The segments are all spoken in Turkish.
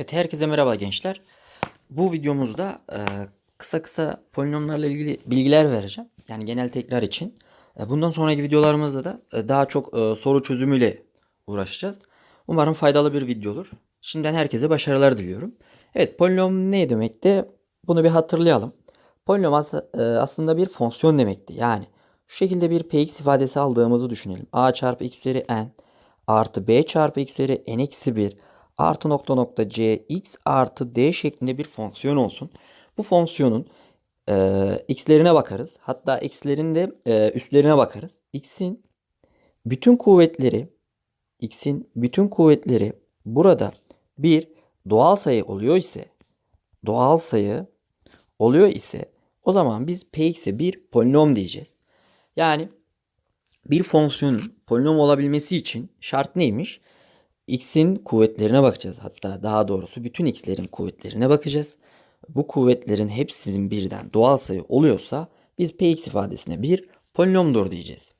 Evet, herkese merhaba gençler. Bu videomuzda e, kısa kısa polinomlarla ilgili bilgiler vereceğim. Yani genel tekrar için. E, bundan sonraki videolarımızda da e, daha çok e, soru çözümüyle uğraşacağız. Umarım faydalı bir video olur. Şimdiden herkese başarılar diliyorum. Evet, polinom ne demekti? Bunu bir hatırlayalım. Polinom as- e, aslında bir fonksiyon demekti. Yani şu şekilde bir px ifadesi aldığımızı düşünelim. a çarpı x üzeri n artı b çarpı x üzeri n eksi 1 artı nokta nokta c x artı d şeklinde bir fonksiyon olsun. Bu fonksiyonun e, x'lerine bakarız. Hatta x'lerin de e, üstlerine bakarız. x'in bütün kuvvetleri x'in bütün kuvvetleri burada bir doğal sayı oluyor ise doğal sayı oluyor ise o zaman biz px'e bir polinom diyeceğiz. Yani bir fonksiyonun polinom olabilmesi için şart neymiş? X'in kuvvetlerine bakacağız. Hatta daha doğrusu bütün x'lerin kuvvetlerine bakacağız. Bu kuvvetlerin hepsinin birden doğal sayı oluyorsa biz px ifadesine bir polinomdur diyeceğiz.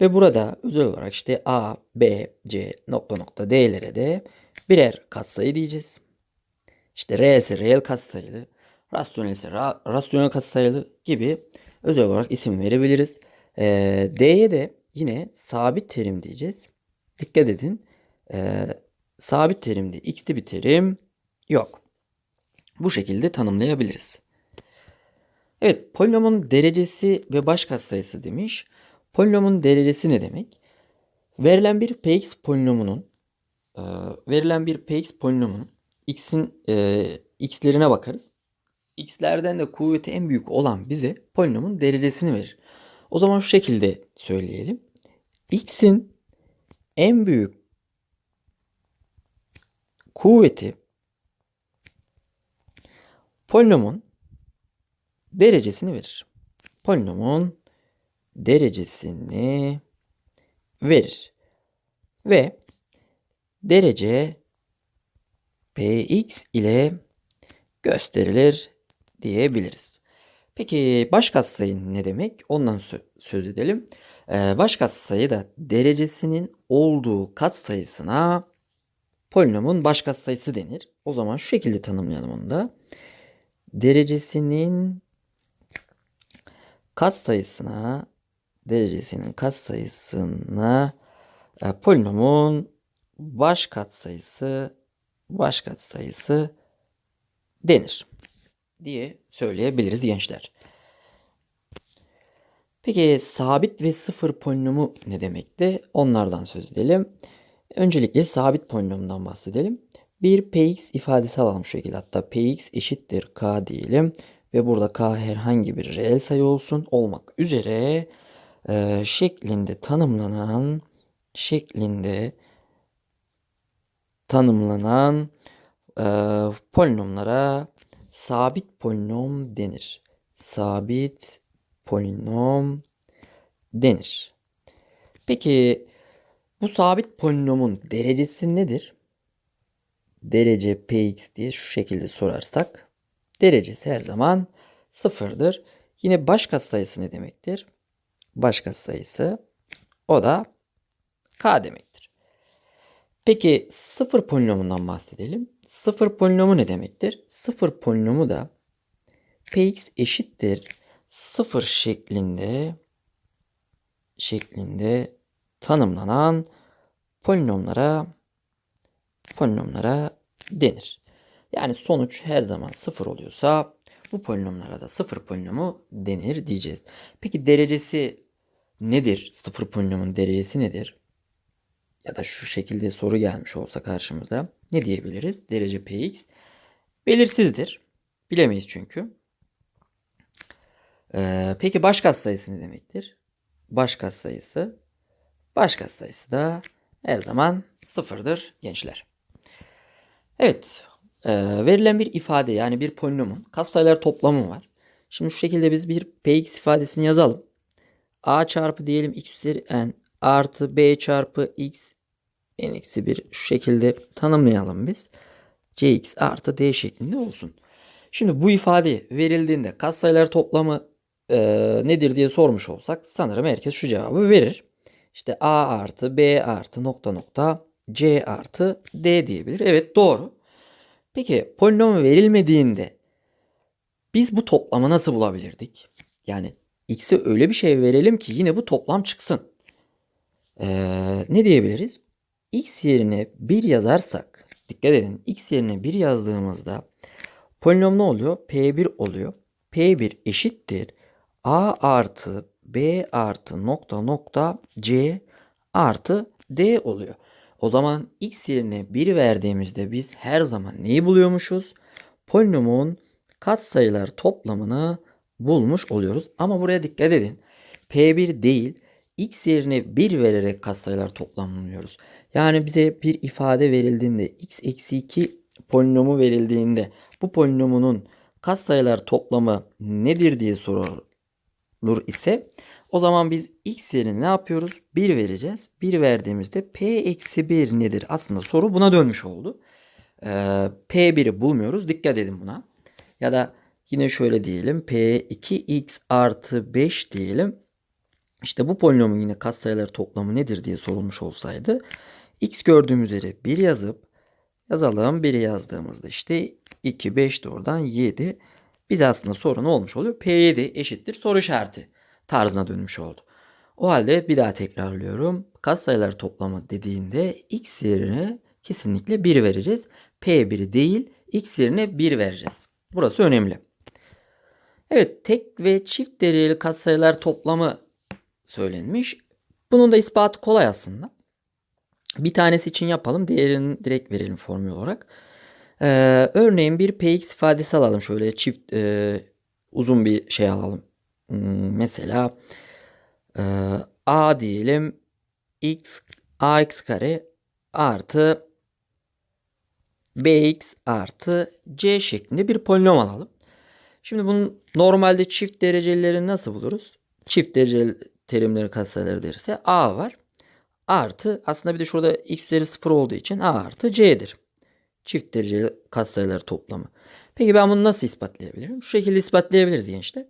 Ve burada özel olarak işte a, b, c nokta nokta d'lere de birer katsayı diyeceğiz. İşte r ise reel katsayılı, rasyonel ise ra- rasyonel katsayılı gibi özel olarak isim verebiliriz. Ee, d'ye de yine sabit terim diyeceğiz. Dikkat edin. Ee, sabit terimde x'li bir terim yok. Bu şekilde tanımlayabiliriz. Evet, polinomun derecesi ve baş katsayısı demiş. Polinomun derecesi ne demek? Verilen bir px polinomunun e, verilen bir px polinomunun x'in e, x'lerine bakarız. X'lerden de kuvveti en büyük olan bize polinomun derecesini verir. O zaman şu şekilde söyleyelim. X'in en büyük kuvveti polinomun derecesini verir. Polinomun derecesini verir. Ve derece px ile gösterilir diyebiliriz. Peki baş katsayı ne demek? Ondan sö- söz edelim. Ee, baş katsayı da derecesinin olduğu katsayısına polinomun baş katsayısı denir. O zaman şu şekilde tanımlayalım onu da. Derecesinin katsayısına derecesinin katsayısına e, polinomun baş katsayısı baş katsayısı denir diye söyleyebiliriz gençler. Peki sabit ve sıfır polinomu ne demekti? Onlardan söz edelim. Öncelikle sabit polinomdan bahsedelim. Bir px ifadesi alalım şu şekilde. Hatta px eşittir k diyelim. Ve burada k herhangi bir reel sayı olsun olmak üzere e, şeklinde tanımlanan şeklinde tanımlanan e, polinomlara sabit polinom denir. Sabit polinom denir. Peki bu sabit polinomun derecesi nedir? Derece px diye şu şekilde sorarsak derecesi her zaman sıfırdır. Yine baş katsayısı ne demektir? Baş katsayısı o da k demektir. Peki sıfır polinomundan bahsedelim. Sıfır polinomu ne demektir? Sıfır polinomu da px eşittir sıfır şeklinde şeklinde tanımlanan polinomlara polinomlara denir. Yani sonuç her zaman sıfır oluyorsa bu polinomlara da sıfır polinomu denir diyeceğiz. Peki derecesi nedir? Sıfır polinomun derecesi nedir? Ya da şu şekilde soru gelmiş olsa karşımıza ne diyebiliriz? Derece px belirsizdir. Bilemeyiz çünkü. Ee, peki baş katsayısı ne demektir? Baş katsayısı baş katsayısı da her zaman sıfırdır gençler. Evet, e, verilen bir ifade yani bir polinomun katsayılar toplamı var. Şimdi şu şekilde biz bir px ifadesini yazalım. a çarpı diyelim x üzeri n artı b çarpı x n eksi 1 şu şekilde tanımlayalım biz. cx artı d şeklinde olsun. Şimdi bu ifade verildiğinde katsayılar toplamı e, nedir diye sormuş olsak sanırım herkes şu cevabı verir. İşte a artı b artı nokta nokta c artı d diyebilir. Evet doğru. Peki polinom verilmediğinde biz bu toplamı nasıl bulabilirdik? Yani x'e öyle bir şey verelim ki yine bu toplam çıksın. Ee, ne diyebiliriz? x yerine 1 yazarsak, dikkat edin x yerine 1 yazdığımızda polinom ne oluyor? P1 oluyor. P1 eşittir a artı b artı nokta nokta c artı d oluyor. O zaman x yerine 1 verdiğimizde biz her zaman neyi buluyormuşuz? Polinomun katsayılar toplamını bulmuş oluyoruz. Ama buraya dikkat edin. P1 değil x yerine 1 vererek katsayılar toplamını buluyoruz. Yani bize bir ifade verildiğinde x eksi 2 polinomu verildiğinde bu polinomunun katsayılar toplamı nedir diye sorulur ise o zaman biz x yerine ne yapıyoruz? 1 vereceğiz. 1 verdiğimizde p eksi 1 nedir? Aslında soru buna dönmüş oldu. Ee, P1'i bulmuyoruz. Dikkat edin buna. Ya da yine şöyle diyelim. P2x artı 5 diyelim. İşte bu polinomun yine katsayılar toplamı nedir diye sorulmuş olsaydı. X gördüğümüz yere 1 yazıp yazalım. 1'i yazdığımızda işte 2, 5 de oradan 7. Biz aslında soru ne olmuş oluyor? P7 eşittir soru işareti tarzına dönmüş oldu. O halde bir daha tekrarlıyorum. Katsayılar toplamı dediğinde x yerine kesinlikle 1 vereceğiz. P1'i değil x yerine 1 vereceğiz. Burası önemli. Evet tek ve çift dereceli katsayılar toplamı söylenmiş. Bunun da ispatı kolay aslında. Bir tanesi için yapalım. Diğerini direkt verelim formül olarak. Ee, örneğin bir px ifadesi alalım. Şöyle çift e, uzun bir şey alalım. Hmm, mesela e, a diyelim x ax kare artı bx artı c şeklinde bir polinom alalım. Şimdi bunun normalde çift derecelileri nasıl buluruz? Çift dereceli terimleri katsayıları derse a var. Artı aslında bir de şurada x üzeri 0 olduğu için a artı c'dir. Çift dereceli katsayılar toplamı. Peki ben bunu nasıl ispatlayabilirim? Şu şekilde ispatlayabiliriz gençler.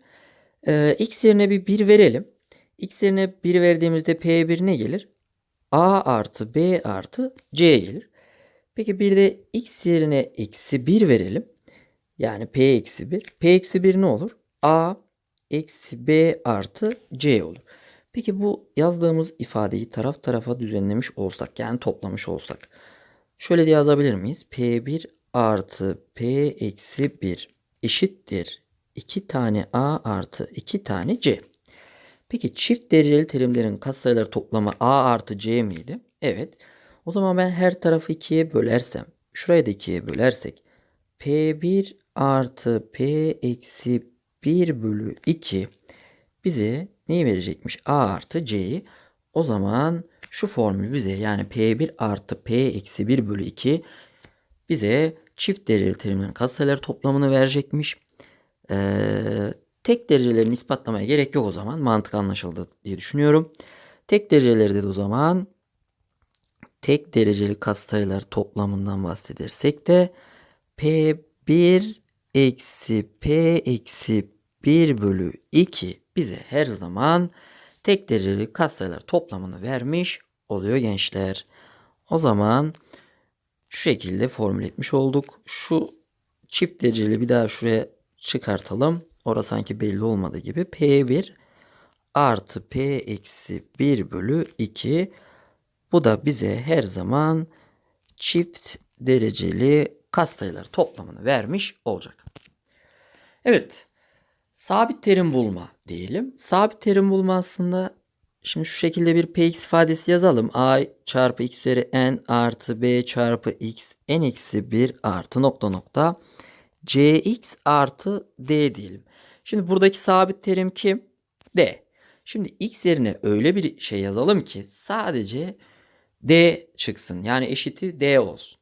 Ee, x yerine bir 1 verelim. x yerine 1 verdiğimizde p1 ne gelir? a artı b artı c gelir. Peki bir de x yerine eksi 1 verelim. Yani p eksi 1. p eksi 1 ne olur? a eksi b artı c olur. Peki bu yazdığımız ifadeyi taraf tarafa düzenlemiş olsak yani toplamış olsak. Şöyle de yazabilir miyiz? P1 artı P eksi 1 eşittir 2 tane A artı 2 tane C. Peki çift dereceli terimlerin katsayıları toplamı A artı C miydi? Evet. O zaman ben her tarafı 2'ye bölersem, şurayı da 2'ye bölersek P1 artı P eksi 1 bölü 2 bize neyi verecekmiş? A artı C'yi. O zaman şu formül bize yani P1 artı P eksi 1 bölü 2 bize çift dereceli terimlerin katsayıları toplamını verecekmiş. Ee, tek derecelerini ispatlamaya gerek yok o zaman. Mantık anlaşıldı diye düşünüyorum. Tek dereceleri de o zaman tek dereceli katsayılar toplamından bahsedersek de P1 eksi P eksi 1 bölü 2 bize her zaman tek dereceli katsayılar toplamını vermiş oluyor gençler. O zaman şu şekilde formül etmiş olduk. Şu çift dereceli bir daha şuraya çıkartalım. Orası sanki belli olmadı gibi. P1 artı P eksi 1 bölü 2. Bu da bize her zaman çift dereceli katsayılar toplamını vermiş olacak. Evet. Sabit terim bulma diyelim. Sabit terim bulma aslında şimdi şu şekilde bir px ifadesi yazalım. a çarpı x üzeri n artı b çarpı x n eksi 1 artı nokta nokta cx artı d diyelim. Şimdi buradaki sabit terim kim? d. Şimdi x yerine öyle bir şey yazalım ki sadece d çıksın. Yani eşiti d olsun.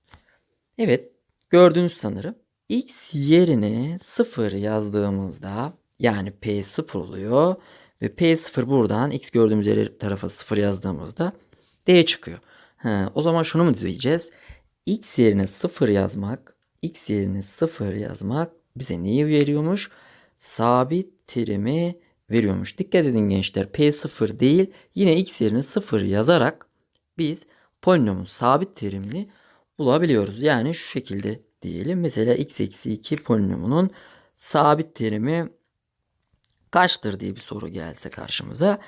Evet gördünüz sanırım. x yerine 0 yazdığımızda yani P 0 oluyor. Ve P 0 buradan x gördüğümüz yere tarafa 0 yazdığımızda D çıkıyor. Ha, o zaman şunu mu diyeceğiz? X yerine 0 yazmak, x yerine 0 yazmak bize neyi veriyormuş? Sabit terimi veriyormuş. Dikkat edin gençler. P0 değil yine x yerine 0 yazarak biz polinomun sabit terimini bulabiliyoruz. Yani şu şekilde diyelim. Mesela x eksi 2 polinomunun sabit terimi kaçtır diye bir soru gelse karşımıza.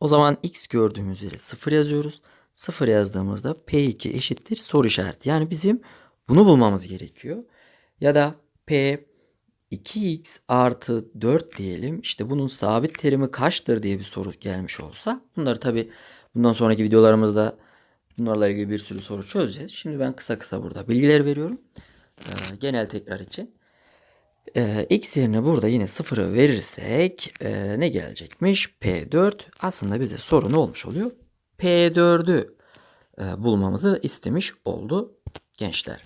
O zaman x gördüğümüz yere 0 yazıyoruz. 0 yazdığımızda p2 eşittir soru işareti. Yani bizim bunu bulmamız gerekiyor. Ya da p 2x artı 4 diyelim. İşte bunun sabit terimi kaçtır diye bir soru gelmiş olsa. Bunları tabi bundan sonraki videolarımızda bunlarla ilgili bir sürü soru çözeceğiz. Şimdi ben kısa kısa burada bilgiler veriyorum. Ee, genel tekrar için. Ee, x yerine burada yine 0'ı verirsek e, ne gelecekmiş? P4 aslında bize soru ne olmuş oluyor? P4'ü e, bulmamızı istemiş oldu gençler.